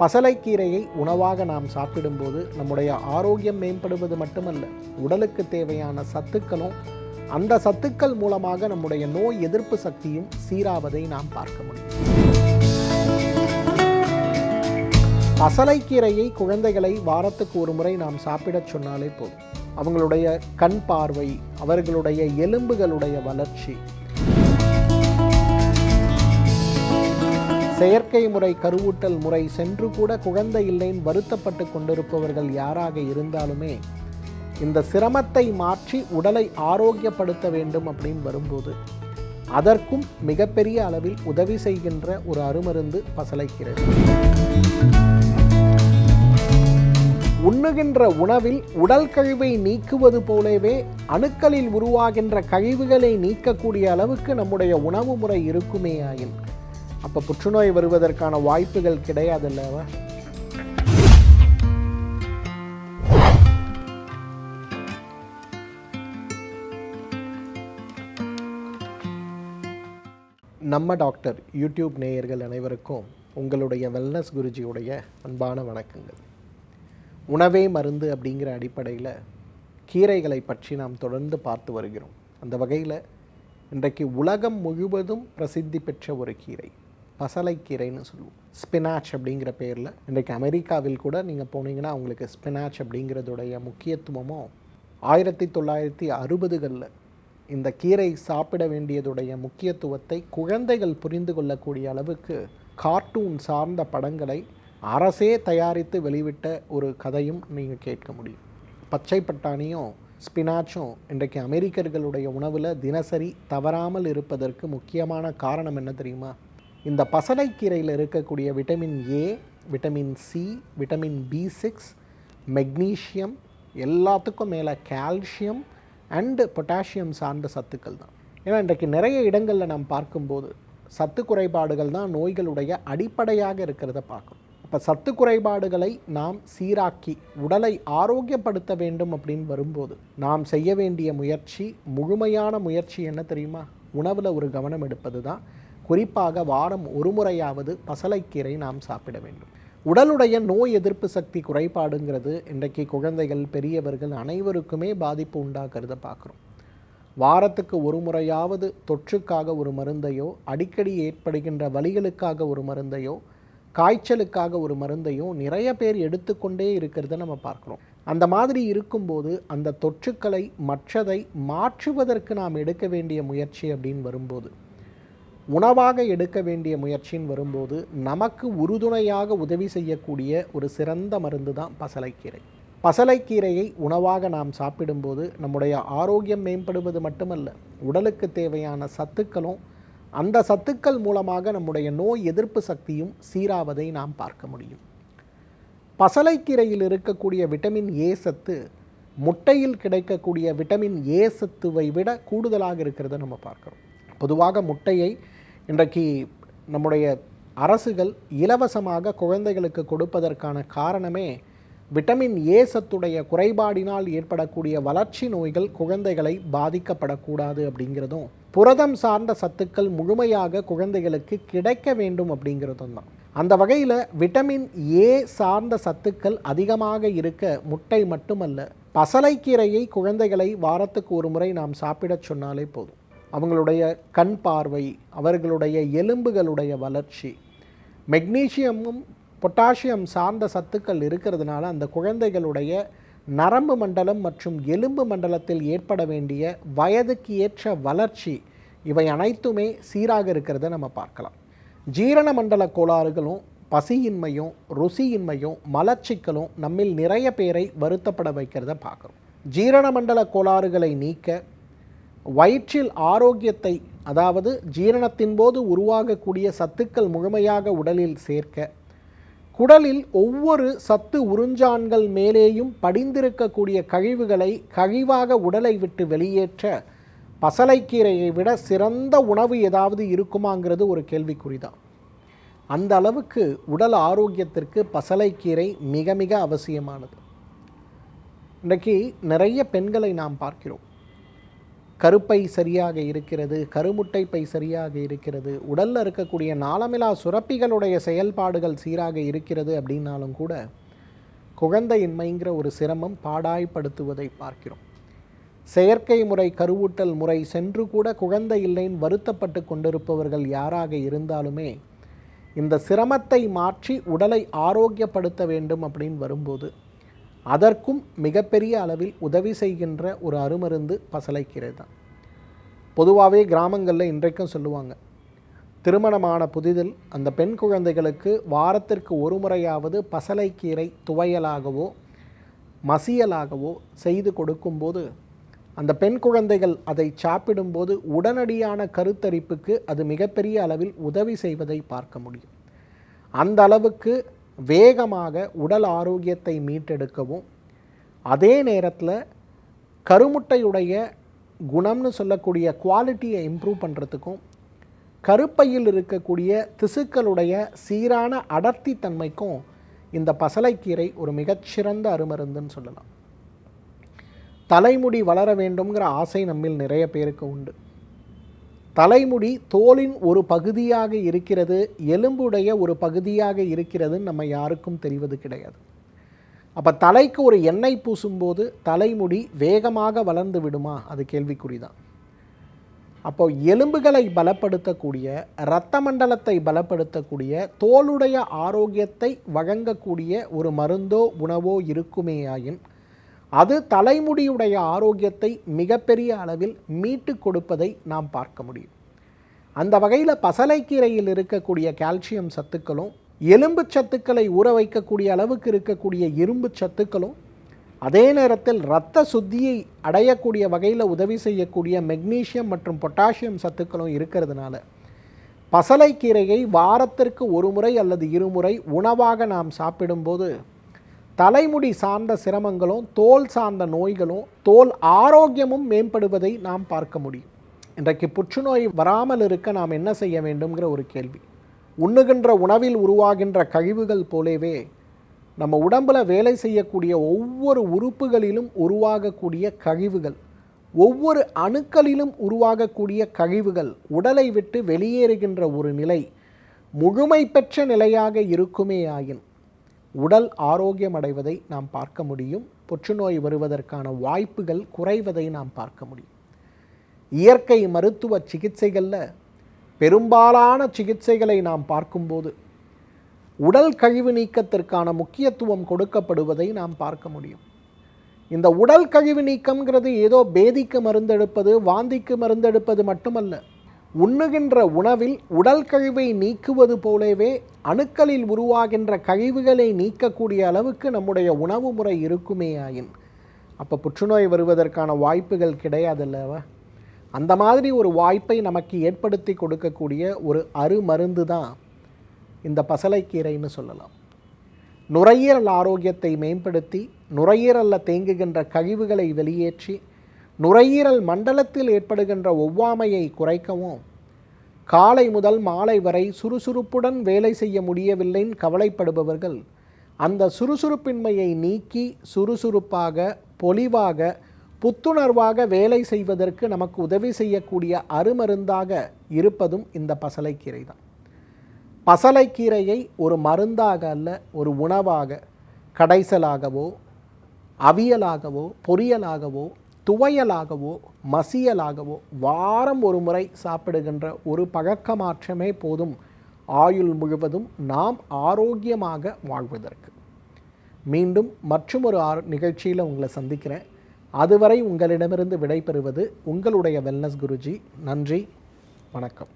பசலைக்கீரையை உணவாக நாம் சாப்பிடும்போது நம்முடைய ஆரோக்கியம் மேம்படுவது மட்டுமல்ல உடலுக்கு தேவையான சத்துக்களும் அந்த சத்துக்கள் மூலமாக நம்முடைய நோய் எதிர்ப்பு சக்தியும் சீராவதை நாம் பார்க்க முடியும். பசலைக்கீரையை குழந்தைகளை வாரத்துக்கு ஒரு முறை நாம் சாப்பிடச் சொன்னாலே போதும். அவங்களுடைய கண் பார்வை அவர்களுடைய எலும்புகளுடைய வளர்ச்சி செயற்கை முறை கருவூட்டல் முறை சென்று கூட குழந்தை இல்லைன்னு வருத்தப்பட்டு கொண்டிருப்பவர்கள் யாராக இருந்தாலுமே இந்த சிரமத்தை மாற்றி உடலை ஆரோக்கியப்படுத்த வேண்டும் அப்படின்னு வரும்போது அதற்கும் மிகப்பெரிய அளவில் உதவி செய்கின்ற ஒரு அருமருந்து பசலைக்கிறது. உண்ணுகின்ற உணவில் உடல் கழிவை நீக்குவது போலவே அணுக்களில் உருவாகின்ற கழிவுகளை நீக்கக்கூடிய அளவுக்கு நம்முடைய உணவு முறை இருக்குமே ஆயின் அப்போ புற்றுநோய் வருவதற்கான வாய்ப்புகள் கிடையாதுல்லவா நம்ம டாக்டர் யூடியூப் நேயர்கள் அனைவருக்கும் உங்களுடைய வெல்னஸ் குருஜியுடைய அன்பான வணக்கங்கள். உணவே மருந்து அப்படிங்கிற அடிப்படையில் கீரைகளை பற்றி நாம் தொடர்ந்து பார்த்து வருகிறோம். அந்த வகையில் இன்றைக்கு உலகம் முழுவதும் பிரசித்தி பெற்ற ஒரு கீரை. பசலைக்கீரைன்னு சொல்லுவோம். ஸ்பினாச் அப்படிங்கிற பேரில். இன்றைக்கு அமெரிக்காவில் கூட நீங்கள் போனீங்கன்னா உங்களுக்கு ஸ்பினாச் அப்படிங்கிறதுடைய முக்கியத்துவமும் ஆயிரத்தி தொள்ளாயிரத்தி அறுபதுகளில் இந்த கீரை சாப்பிட வேண்டியதுடைய முக்கியத்துவத்தை குழந்தைகள் புரிந்து கொள்ளக்கூடிய அளவுக்கு கார்ட்டூன் சார்ந்த படங்களை அரசே தயாரித்து வெளிவிட்ட ஒரு கதையும் நீங்கள் கேட்க முடியும். பச்சை பட்டாணியும் ஸ்பினாச்சும் இன்றைக்கு அமெரிக்கர்களுடைய உணவில் தினசரி தவறாமல் இருப்பதற்கு முக்கியமான காரணம் என்ன தெரியுமா? இந்த பசலைக்கீரையில் இருக்கக்கூடிய vitamin A vitamin C vitamin B six magnesium எல்லாத்துக்கும் மேலே கால்சியம் அண்டு பொட்டாசியம் சார்ந்த சத்துக்கள் தான். ஏன்னா இன்றைக்கு நிறைய இடங்களில் நாம் பார்க்கும்போது சத்து குறைபாடுகள் தான் நோய்களுடைய அடிப்படையாக இருக்கிறத பார்க்கும் அப்போ சத்து குறைபாடுகளை நாம் சீராக்கி உடலை ஆரோக்கியப்படுத்த வேண்டும் அப்படின்னு வரும்போது நாம் செய்ய வேண்டிய முயற்சி முழுமையான முயற்சி என்ன தெரியுமா? உணவில் ஒரு கவனம் எடுப்பது தான். குறிப்பாக வாரம் ஒரு முறையாவது பசலைக்கீரை நாம் சாப்பிட வேண்டும். உடலுடைய நோய் எதிர்ப்பு சக்தி குறைபாடுங்கிறது இன்றைக்கு குழந்தைகள் பெரியவர்கள் அனைவருக்குமே பாதிப்பு உண்டாக்குறத பார்க்குறோம். வாரத்துக்கு ஒரு முறையாவது தொற்றுக்காக ஒரு மருந்தையோ அடிக்கடி ஏற்படுகின்ற வலிகளுக்காக ஒரு மருந்தையோ காய்ச்சலுக்காக ஒரு மருந்தையோ நிறைய பேர் எடுத்துக்கொண்டே இருக்கிறத நம்ம பார்க்குறோம். அந்த மாதிரி இருக்கும்போது அந்த தொற்றுக்களை மற்றதை மாற்றுவதற்கு நாம் எடுக்க வேண்டிய முயற்சி அப்படின்னு வரும்போது உணவாக எடுக்க வேண்டிய முயற்சின்னு வரும்போது நமக்கு உறுதுணையாக உதவி செய்யக்கூடிய ஒரு சிறந்த மருந்து தான் பசலைக்கீரை. பசலைக்கீரையை உணவாக நாம் சாப்பிடும்போது நம்முடைய ஆரோக்கியம் மேம்படுவது மட்டுமல்ல உடலுக்கு தேவையான சத்துக்களும் அந்த சத்துக்கள் மூலமாக நம்முடைய நோய் எதிர்ப்பு சக்தியும் சீராவதை நாம் பார்க்க முடியும். பசலைக்கீரையில் இருக்கக்கூடிய விட்டமின் ஏ சத்து முட்டையில் கிடைக்கக்கூடிய விட்டமின் ஏ சத்துவை விட கூடுதலாக இருக்கிறத நம்ம பார்க்குறோம். பொதுவாக முட்டையை இன்றைக்கு நம்முடைய அரசுகள் இலவசமாக குழந்தைகளுக்கு கொடுப்பதற்கான காரணமே விட்டமின் ஏ சத்துடைய குறைபாடினால் ஏற்படக்கூடிய வளர்ச்சி நோய்கள் குழந்தைகளை பாதிக்கப்படக்கூடாது அப்படிங்கிறதும் புரதம் சார்ந்த சத்துக்கள் முழுமையாக குழந்தைகளுக்கு கிடைக்க வேண்டும் அப்படிங்கிறதும் தான். அந்த வகையில் விட்டமின் ஏ சார்ந்த சத்துக்கள் அதிகமாக இருக்க முட்டை மட்டுமல்ல பசலைக்கீரையை குழந்தைகளை வாரத்துக்கு ஒரு முறை நாம் சாப்பிடச் சொன்னாலே போதும். அவங்களுடைய கண் பார்வை அவர்களுடைய எலும்புகளுடைய வளர்ச்சி. மெக்னீசியமும் பொட்டாசியம் சார்ந்த சத்துக்கள் இருக்கிறதுனால அந்த குழந்தைகளுடைய நரம்பு மண்டலம் மற்றும் எலும்பு மண்டலத்தில் ஏற்பட வேண்டிய வயதுக்கு ஏற்ற வளர்ச்சி இவை அனைத்துமே சீராக இருக்கிறத நம்ம பார்க்கலாம். ஜீரண மண்டல கோளாறுகளும் பசியின்மையும் ருசியின்மையும் மலச்சிக்கலும் நம்மில் நிறைய பேரை வருத்தப்பட வைக்கிறத பார்க்குறோம். ஜீரண மண்டல கோளாறுகளை நீக்க வயிற்றில் ஆரோக்கியத்தை அதாவது ஜீரணத்தின் போது உருவாகக்கூடிய சத்துக்கள் முழுமையாக உடலில் சேர்க்க குடலில் ஒவ்வொரு சத்து உறிஞ்சான்கள் மேலேயும் படிந்திருக்கக்கூடிய கழிவுகளை கழிவாக உடலை விட்டு வெளியேற்ற பசலைக்கீரையை விட சிறந்த உணவு ஏதாவது இருக்குமாங்கிறது ஒரு கேள்விக்குறிதான். அந்த அளவுக்கு உடல் ஆரோக்கியத்திற்கு பசலைக்கீரை மிக மிக அவசியமானது. இன்றைக்கி நிறைய பெண்களை நாம் பார்க்கிறோம். கருப்பை சரியாக இருக்கிறது கருமுட்டை பை சரியாக இருக்கிறது உடலில் இருக்கக்கூடிய நாளமிலா சுரப்பிகளுடைய செயல்பாடுகள் சீராக இருக்கிறது அப்படின்னாலும் கூட குழந்தையின்மைங்கிற ஒரு சிரமம் பாடாய்படுத்துவதை பார்க்கிறோம். செயற்கை முறை கருவூட்டல் முறை சென்று கூட குழந்தை இல்லைன்னு வருத்தப்பட்டு கொண்டிருப்பவர்கள் யாராக இருந்தாலுமே இந்த சிரமத்தை மாற்றி உடலை ஆரோக்கியப்படுத்த வேண்டும் அப்படின்னு வரும்போது அதற்கும் மிகப்பெரிய அளவில் உதவி செய்கின்ற ஒரு அருமருந்து பசலைக்கீரை தான் பொதுவாகவே கிராமங்களில் இன்றைக்கும் சொல்லுவாங்க திருமணமான புதிதில் அந்த பெண் குழந்தைகளுக்கு வாரத்திற்கு ஒரு முறையாவது பசலைக்கீரை துவையலாகவோ மசியலாகவோ செய்து கொடுக்கும்போது அந்த பெண் குழந்தைகள் அதை சாப்பிடும்போது உடனடியான கருத்தரிப்புக்கு அது மிகப்பெரிய அளவில் உதவி செய்வதை பார்க்க முடியும். அந்த அளவுக்கு வேகமாக உடல் ஆரோக்கியத்தை மீட்டெடுக்கவும் அதே நேரத்தில் கருமுட்டையுடைய குணம்னு சொல்லக்கூடிய குவாலிட்டியை இம்ப்ரூவ் பண்ணுறதுக்கும் கருப்பையில் இருக்கக்கூடிய திசுக்களுடைய சீரான அடர்த்தி தன்மைக்கும் இந்த பசலைக்கீரை ஒரு மிகச்சிறந்த அருமருந்துன்னு சொல்லலாம். தலைமுடி வளர வேண்டும்ங்கிற ஆசை நம்மில் நிறைய பேருக்கு உண்டு. தலைமுடி தோலின் ஒரு பகுதியாக இருக்கிறது எலும்புடைய ஒரு பகுதியாக இருக்கிறதுன்னு நம்ம யாருக்கும் தெரிவது கிடையாது. அப்போ தலைக்கு ஒரு எண்ணெய் பூசும்போது தலைமுடி வேகமாக வளர்ந்து விடுமா? அது கேள்விக்குறிதான். அப்போ எலும்புகளை பலப்படுத்தக்கூடிய இரத்த மண்டலத்தை பலப்படுத்தக்கூடிய தோலுடைய ஆரோக்கியத்தை வழங்கக்கூடிய ஒரு மருந்தோ உணவோ இருக்குமேயாயின் அது தலைமுடியுடைய ஆரோக்கியத்தை மிகப்பெரிய அளவில் மீட்டு கொடுப்பதை நாம் பார்க்க முடியும். அந்த வகையில் பசலைக்கீரையில் இருக்கக்கூடிய கால்சியம் சத்துக்களும் எலும்பு சத்துக்களை ஊற வைக்கக்கூடிய அளவுக்கு இருக்கக்கூடிய இரும்பு சத்துக்களும் அதே நேரத்தில் இரத்த சுத்தியை அடையக்கூடிய வகையில் உதவி செய்யக்கூடிய மெக்னீசியம் மற்றும் பொட்டாசியம் சத்துக்களும் இருக்கிறதுனால பசலைக்கீரையை வாரத்திற்கு ஒரு முறை அல்லது இருமுறை உணவாக நாம் சாப்பிடும்போது தலைமுடி சார்ந்த சிரமங்களும் தோல் சார்ந்த நோய்களும் தோல் ஆரோக்கியமும் மேம்படுவதை நாம் பார்க்க முடியும். இன்றைக்கு புற்றுநோய் வராமல் இருக்க நாம் என்ன செய்ய வேண்டும்ங்கிற ஒரு கேள்வி. உண்ணுகின்ற உணவில் உருவாகின்ற கழிவுகள் போலவே நம்ம உடம்பில் வேலை செய்யக்கூடிய ஒவ்வொரு உறுப்புகளிலும் உருவாகக்கூடிய கழிவுகள் ஒவ்வொரு அணுக்களிலும் உருவாகக்கூடிய கழிவுகள் உடலை விட்டு வெளியேறுகின்ற ஒரு நிலை முழுமை பெற்ற நிலையாக இருக்குமே ஆயின் உடல் ஆரோக்கியம் அடைவதை நாம் பார்க்க முடியும். புற்றுநோய் வருவதற்கான வாய்ப்புகள் குறைவதை நாம் பார்க்க முடியும். இயற்கை மருத்துவ சிகிச்சைகளில் பெரும்பாலான சிகிச்சைகளை நாம் பார்க்கும்போது உடல் கழிவு நீக்கத்திற்கான முக்கியத்துவம் கொடுக்கப்படுவதை நாம் பார்க்க முடியும். இந்த உடல் கழிவு நீக்கம்ங்கிறது ஏதோ பேதிக்கு மருந்தெடுப்பது வாந்திக்கு மருந்தெடுப்பது மட்டுமல்ல உண்ணுகின்ற உணவில் உடல் கழிவை நீக்குவது போலவே அணுக்களில் உருவாகின்ற கழிவுகளை நீக்கக்கூடிய அளவுக்கு நம்முடைய உணவு முறை இருக்குமே ஆயின். அப்போ புற்றுநோய் வருவதற்கான வாய்ப்புகள் கிடையாதுல்லவா? அந்த மாதிரி ஒரு வாய்ப்பை நமக்கு ஏற்படுத்தி கொடுக்கக்கூடிய ஒரு அருமருந்து தான் இந்த பசலைக்கீரைன்னு சொல்லலாம். நுரையீரல் ஆரோக்கியத்தை மேம்படுத்தி நுரையீரலில் தேங்குகின்ற கழிவுகளை வெளியேற்றி நுரையீரல் மண்டலத்தில் ஏற்படுகின்ற ஒவ்வாமையை குறைக்கவும். காலை முதல் மாலை வரை சுறுசுறுப்புடன் வேலை செய்ய முடியவில்லைன்னு கவலைப்படுபவர்கள் அந்த சுறுசுறுப்பின்மையை நீக்கி சுறுசுறுப்பாக பொலிவாக புத்துணர்வாக வேலை செய்வதற்கு நமக்கு உதவி செய்யக்கூடிய அருமருந்தாக இருப்பதும் இந்த பசலைக்கீரை தான் பசலைக்கீரையை ஒரு மருந்தாக அல்ல ஒரு உணவாக கடைசலாகவோ அவியலாகவோ பொரியலாகவோ துவையலாகவோ மசியலாகவோ வாரம் ஒரு முறை சாப்பிடுகின்ற ஒரு பழக்க மாற்றமே போதும். ஆயுள் முழுவதும் நாம் ஆரோக்கியமாக வாழ்வதற்கு. மீண்டும் மற்றும் ஒரு ஆர் நிகழ்ச்சியில் உங்களை சந்திக்கிறேன். அதுவரை உங்களிடமிருந்து விடைபெறுவது உங்களுடைய வெல்னஸ் குருஜி. நன்றி வணக்கம்.